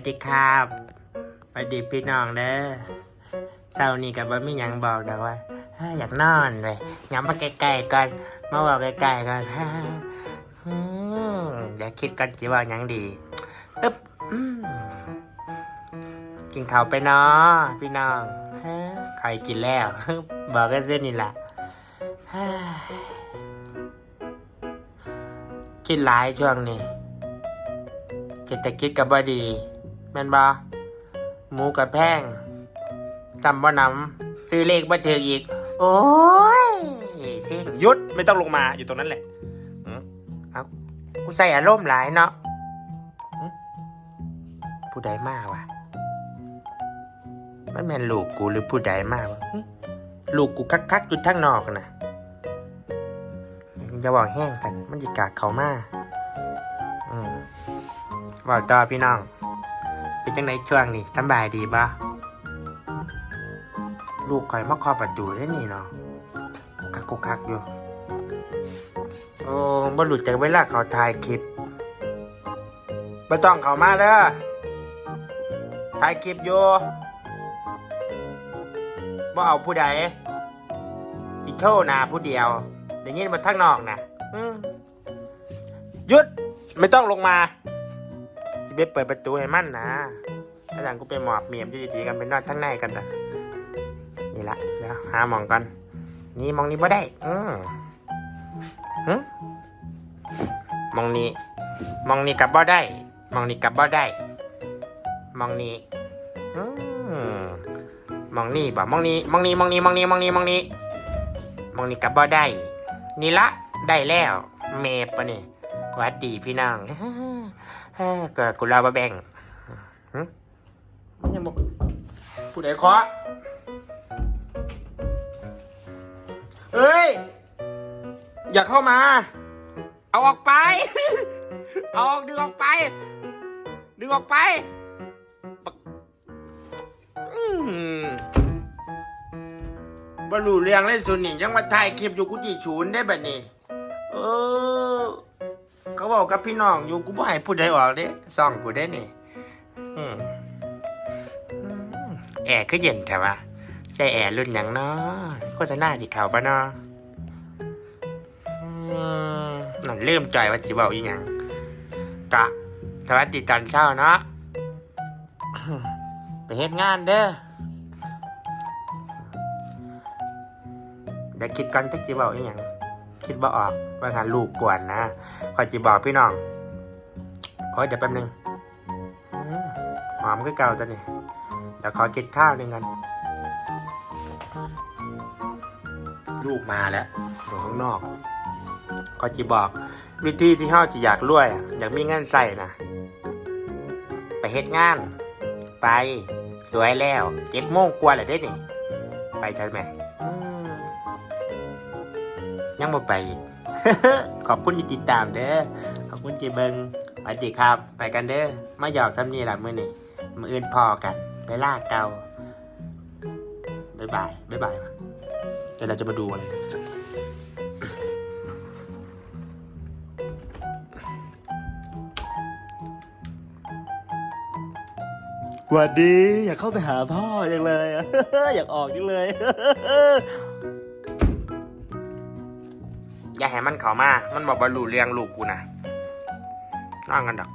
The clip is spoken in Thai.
วัสดีครับสวัสดีพี่น้องเด้อเช้านี้กับบ่มีหยังบอกดอกว่าเฮ้ยอยากนอนเลยย้ำมาใกล้ๆก่อน มาบอกใกล้ๆก่อนฮ่าอืมเดี๋ยวคิดก่อนจิว่าหยังดีอึ๊บอืมกินข้าวไปเนาะพี่น้องฮะใครกินแล้ว บอกกันเส้นนี่แหละฮ่ากินหลายช่วงนี้เศรษฐกิจกับบ่ดี แม่นบ่หมูกับแพงจำบ่นำซื้อเลขบ่ถึงอีก โอ้ยเส้นหยุดไม่ต้องลงมาอยู่ตรงนั้นแหละเอากูใส่อารมณ์หลายเนาะหึผู้ใดมาวะมันแม่นลูกกูหรือผู้ใดมาวะหึลูกกูคักๆอยู่ทั้งนอกน่ะอย่าบอกแห้งกันมันจิกากเขามาอืมบอกต่อพี่น้อง เป็นจังไดช่วงนี้สบายดีบ่ลูกคอยมาคอประตูได้นี่เนาะกุกคักกุกคักอยู่ โอ้บ่หลุดจากเวลาเขาถ่ายคลิปไม่ต้องเขามาเด้อถ่ายคลิปอยู่บ่เอาผู้ใดจิโชว์หนาผู้เดียวเดี๋ยวนี้มาทั้งนอกนะหยุด ไม่ต้องลงมา จิไปเปิดประตูให้มันนะถ้าอย่างกูไปหมอบเมียมอยู่ดีๆกันเป็นนอนทั้งในกันจ้ะนี่ละเดี๋ยวหาหมองกัน นี่มองนี้บ่ได้ อืมหึมองนี้มองนี้กลับบ่ได้มองนี้กลับบ่ได้มองนี้อืมมองนี่บ่มองนี้มองนี้มองนี้มองนี้มองนี้มองนี้มองนี้กลับบ่ได้ นี่ละได้แล้ว เมปะนี่ วัดดีพี่น้องเฮ้ยเกิดกูเล่าบะแบ่งหึมันยังบอกผู้ใดเคาะเอ้ย อย่าเข้ามา เอาออกไป เอาออกดึงออกไป ดึงออกไปบักอืมบรรลุเรียงเล่นสุนิยังมาถ่ายคลิปอยู่กุฏิชูนได้แบบนี้ เออ เขาบอกกับพี่น้องอยู่กูบ่ให้พูดใดออกเด้ซ่องกูได้นี่อืมแอร์ก็เย็นแต่ว่าใส่แอร์รุ่นหยังเนาะโฆษณาจิเขาปะเนาะนั่นเริ่มจ่อยว่าสิบอกอีหยังกะสวัสดีตอนเช้าเนาะไปเฮ็ดงานเด้อเดี๋ยวคิดก่อนจักสิบอกอีหยัง คิดบ่ออกว่าถ้าลูกกวนนะคอยจีบอกพี่น้องโอ้ยเดี๋ยวแป๊บนึงหอมก็เก่าจ้ะนี่เดี๋ยวขอกินข้าวหนึ่งกัน ลูกมาแล้วอยู่ข้างนอกคอยจีบอก วิธีที่เฮาจะอยากรวย อยากมีเงินใส่นะไปเฮ็ดงาน ไป สวยแล้วเจ็ดโมงกว่าแล้วได้นี่ ไปทันไหม ยังบ่ไปอีก ขอบคุณที่ติดตามเด้อ ขอบคุณที่เบิงสวัสดีครับ ไปกันเด้อ มาหยอกทำนี่ละมื้อนี้มื้ออื่นพอกัน ไปล่าเกาบ๊ายบายบ๊ายบายเดี๋ยวเราจะมาดูอะไรหวัดดี อยากเข้าไปหาพ่อจังเลยอะอยากออกจังเลย อย่าให้มันเข้ามา มันบอกบรรลุเรียงลูกกูนะนั่งกันดอก